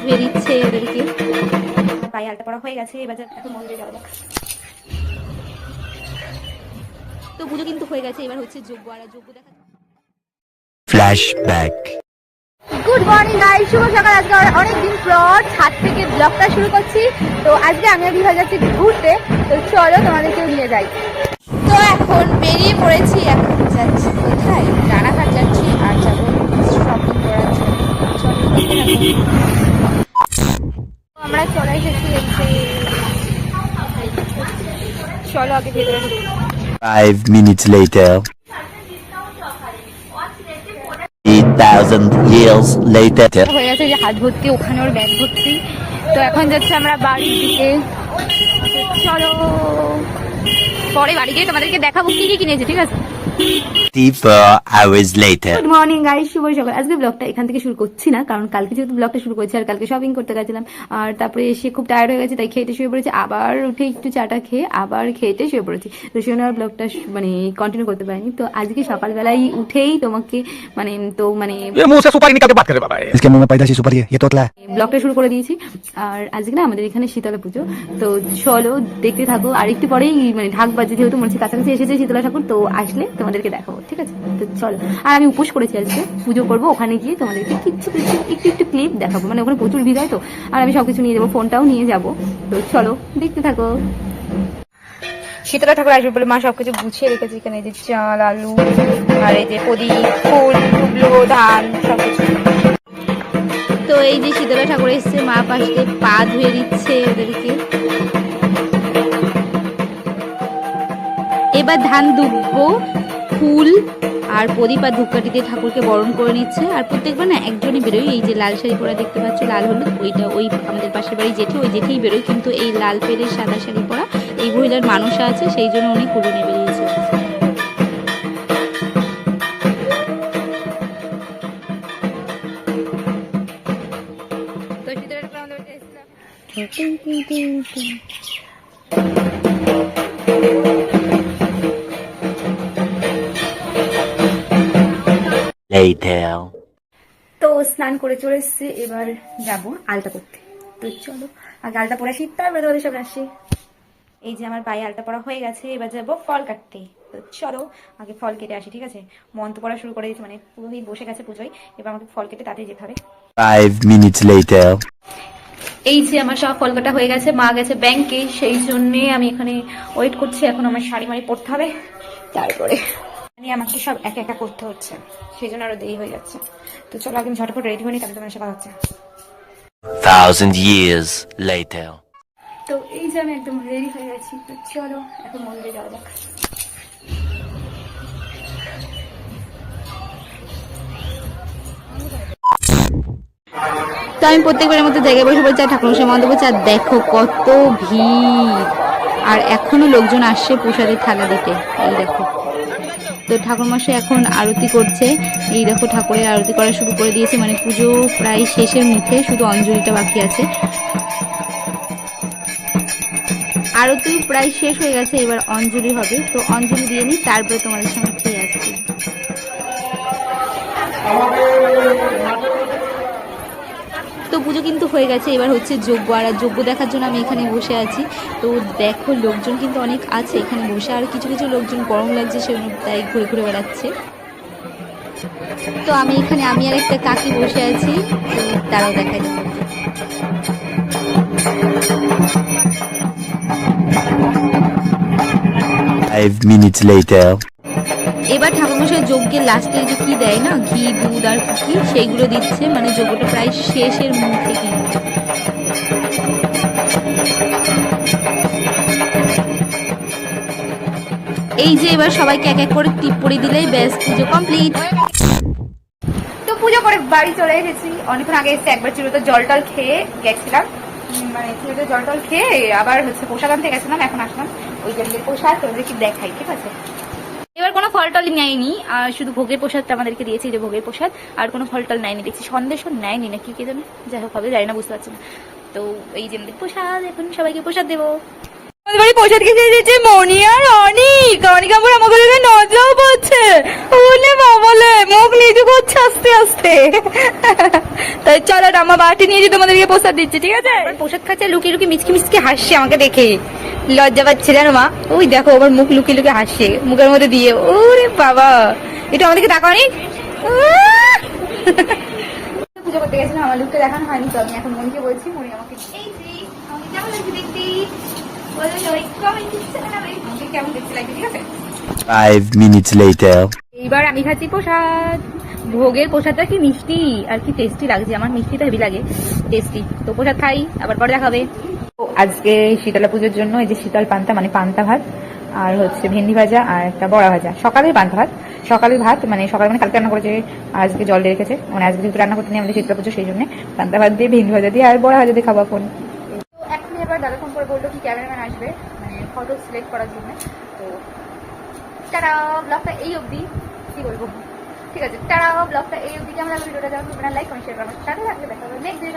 ধুয়ে দিচ্ছে ওদেরকে পায়ে আলটা পড়া হয়ে গেছে এবার এখন মন্দিরে যাওয়া যাক। তো পুজো কিন্তু হয়ে গেছে এবার হচ্ছে যোগ্য আর যোগ্য দেখা Flashback. গুড মর্নিং গাইস শুভ সকাল। আজকে অনেক দিন পর ছাদ থেকে ব্লগটা শুরু করছি। তো আজকে আমি আর বিভা যাচ্ছি ঘুরতে। তো চলো তোমাদেরকেও নিয়ে যাই। তো এখন বেরিয়ে পড়েছি এখন যাচ্ছি কোথায় রানাঘাট যাচ্ছি আর যাব শপিং করার জন্য চলো দেখতে থাকো। তো আমরা চলে আগে ভেতরে Five minutes later. Eight thousand years later. হয়ে গেছে যে হাত ভর্তি ওখানে ওর ব্যাগ ভর্তি তো এখন যাচ্ছে আমরা বাড়ির দিকে চলো পরে বাড়ি গিয়ে তোমাদেরকে দেখাবো কি কি কিনেছি ঠিক আছে. শুয়ে কন্টিনিউ মানে আজকে উঠেই তোমাকে মানে তো মানে ব্লগটা শুরু করে দিয়েছি। আর আজকে না আমাদের এখানে শীতলা পুজো। তো চলো দেখতে থাকো। আর একটু পরেই মানে ঢাক বাজে যেহেতু মনে হচ্ছে কাছাকাছি এসেছে শীতলা ঠাকুর তো আসলে তো তোমাদেরকে দেখাবো, ঠিক আছে? তো চলো, আর আমি উপোস করেছি আজকে, পুজো করব, ওখানে গিয়ে তোমাদেরকে কিছু কিছু একটু একটু ক্লিপ দেখাবো। মানে ওখানে প্রচুর ভিড় হয় তো, আর আমি সবকিছু নিয়ে যাব ফোনটাও নিয়ে যাব। তো চলো, দেখতে থাকো। শীতলা ঠাকুর আসবে বলে মা সবকিছু গুছিয়ে রেখেছে, এখানে যে চাল, আলু, আর এই যে প্রদীপ, ফুল টুবলো ধান, সবকিছু। তো এই যে শীতলা ঠাকুর এসছে, মা পাশে পা ধুয়ে দিচ্ছে ওদেরকে। এবার ধান দুব্বো ফুল আর প্রদীপ আর ধূপকাঠি দিয়ে ঠাকুরকে বরণ করে নিচ্ছে। আর প্রত্যেকবার না একজনই বেরোয়। এই যে লাল শাড়ি পরা দেখতে পাচ্ছ লাল হলুদ ওইটা ওই আমাদের পাশের বাড়ি জেঠি ওই জেঠেই বেরোয়। কিন্তু এই লাল পেরের সাদা শাড়ি পরা এই মহিলার মানুষ আছে সেই জন্য উনি কুলো নিয়ে বেরিয়েছে। তো শীতলা এসেছিল। Later. তো স্নান করে চলে এসছে এবার যাব আলতা করতে তো চলো আগে আলতা পরে আসি তারপরে তোমাদের সব আসি এই যে আমার পায়ে আলতা পরা হয়ে গেছে এবার যাব ফল কাটতে তো চলো আগে ফল কেটে আসি ঠিক আছে মন্ত্র পড়া শুরু করে দিয়েছে মানে পুরোই বসে গেছে পুজোয় এবার আমাকে ফল কেটে তাতে যেতে হবে Five minutes later. এই যে আমার সব ফল কাটা হয়ে গেছে মা গেছে ব্যাংকে সেই জন্যে আমি এখানে ওয়েট করছি এখন আমার শাড়ি মাড়ি পরতে হবে তারপরে মানে আমাকে সব একা একা করতে হচ্ছে। সেই জন্য আরও দেরি হয়ে যাচ্ছে। তো চলো আগে আমি ঝটপট রেডি হয়ে নিই তাহলে তোমার সাথে কথা হচ্ছে। Thousand years later. তো এই যে আমি একদম রেডি হয়ে গেছি তো চলো এখন মন্দিরে যাওয়া যাক। তো আমি প্রত্যেকবারের মতো জায়গায় বসে বলছি আর ঠাকুর মশাই মন্দির বলছি আর দেখো কত ভিড়। আর এখনও লোকজন আসছে প্রসাদের থালা দিতে। এই দেখো। তো ঠাকুরমশাই এখন আরতি করছে। এই দেখো ঠাকুরের আরতি করা শুরু করে দিয়েছে মানে পুজো প্রায় শেষের মুখে শুধু অঞ্জলিটা বাকি আছে। আরতি প্রায় শেষ হয়ে গেছে, এবার অঞ্জলি হবে। তো অঞ্জলি দিয়ে নিই, তারপরে তোমাদের সঙ্গে খেয়ে আসছি। তো পুজো কিন্তু হয়ে গেছে। এবার হচ্ছে যজ্ঞ আর যজ্ঞ দেখার জন্য আমি এখানে বসে আছি। তো দেখো লোকজন কিন্তু অনেক আছে এখানে বসে। আর কিছু কিছু লোকজন গরম লাগছে, সেজন্য তাই ঘুরে ঘুরে বেড়াচ্ছে। তো আমি এখানে, আমি আর একটা কাকি বসে আছি। তারাও দেখাই দেবো Five minutes later. এবার ঠাকুরমশাই যজ্ঞের লাস্টে যে কি দেয় না, ঘি, দুধ আর কি, সেইগুলো দিচ্ছে মানে যজ্ঞটা প্রায় শেষের মুখে কিন্তু। এই যে এবার সবাইকে এক এক করে টিপ পরিয়ে দিলেই ব্যাস, পুজো কমপ্লিট তো পুজো করে বাড়ি চলে এসেছি। অনেকক্ষণ আগে এসে একবার চুলোতে জল টল খেয়ে গেছিলাম। মানে চুলোতে জল টল খেয়ে আবার হচ্ছে প্রসাদ আনতে গেছিলাম, এখন আসলাম। ওই জন্য প্রসাদ, তোমাদেরকে দেখাই, ঠিক আছে? এবার কোনো ফল টল নেয়নি আর শুধু ভোগের প্রসাদটা আমাদেরকে দিয়েছে যে ভোগের প্রসাদ আর কোনো ফল টল নেয়নি দেখছি সন্দেশও নেয়নি না কি কে জানে? যাই হোক হবে জানি না বুঝতে পারছি না। তো এই যে প্রসাদ এখন সবাইকে প্রসাদ দেবো। আমাদের বাড়ি প্রসাদ খেতে মনি আর অনিক অনিক আমার আমাকে দেখে নজরাও পড়ছে। বলে বাবলে মুখ নিচু করছে আস্তে আস্তে। তাই চলো বাটি নিয়ে যে তোমাদেরকে প্রসাদ দিচ্ছে ঠিক আছে? প্রসাদ খাচ্ছে লুকিয়ে লুকিয়ে মিচকি মিচকি হাসছে আমাকে দেখে। লজ্জা পাচ্ছে জানো মা? ওই দেখো আমার মুখ লুকিয়ে লুকিয়ে হাসছে। মুখের মধ্যে দিয়ে ওরে বাবা! এটা আমাদেরকে তাকাওনি? পুজো করতে গেছিলাম আমার লুকটা দেখানো হয়নি তো আমি এখন মনিকে বলছি মনি আমাকে এই আমাকে কেমন লাগছে দেখতে? বলো সবাই কমেন্ট জানাবে আমাকে কেমন দেখতে লাগছে ঠিক আছে? Five minutes later. এইবার আমি খাচ্ছি প্রসাদ। ভোগের প্রসাদটা কি মিষ্টি? আর কি টেস্টি লাগছে আমার মিষ্টি তো হেভি লাগে টেস্টি তো প্রসাদ খাই আবার পরে দেখাবে আজকে শীতলা পুজোর জন্য এই যে শীতল পান্তা মানে পান্তা ভাত, আর হচ্ছে ভেন্ডি ভাজা আর একটা বড়া ভাজা। সকালে পান্তা ভাত, সকালের ভাত মানে সকালে মানে কালকে রান্না করেছে আর আজকে জল দিয়ে রেখেছে। মানে আজকে যেহেতু রান্না করতে নেই আমাদের শীতলা পুজো, সেই জন্য পান্তা ভাত দিয়ে, ভেন্ডি ভাজা দিয়ে আর বড়া ভাজা দিয়ে খাব এখন। তো এখন এবার দাদা ফোন করে বলল কি ক্যামেরাম্যান আসবে মানে ফটো সিলেক্ট করার জন্য। তো তারা ব্লগটা এই অবধি, কি বলব? ঠিক আছে, তারা ব্লগটা এই অবধি কেমন লাগল? ভিডিওটা যেমন লাইক কমেন্ট শেয়ার করবেন সাথে থাকলে দেখা হবে। Next video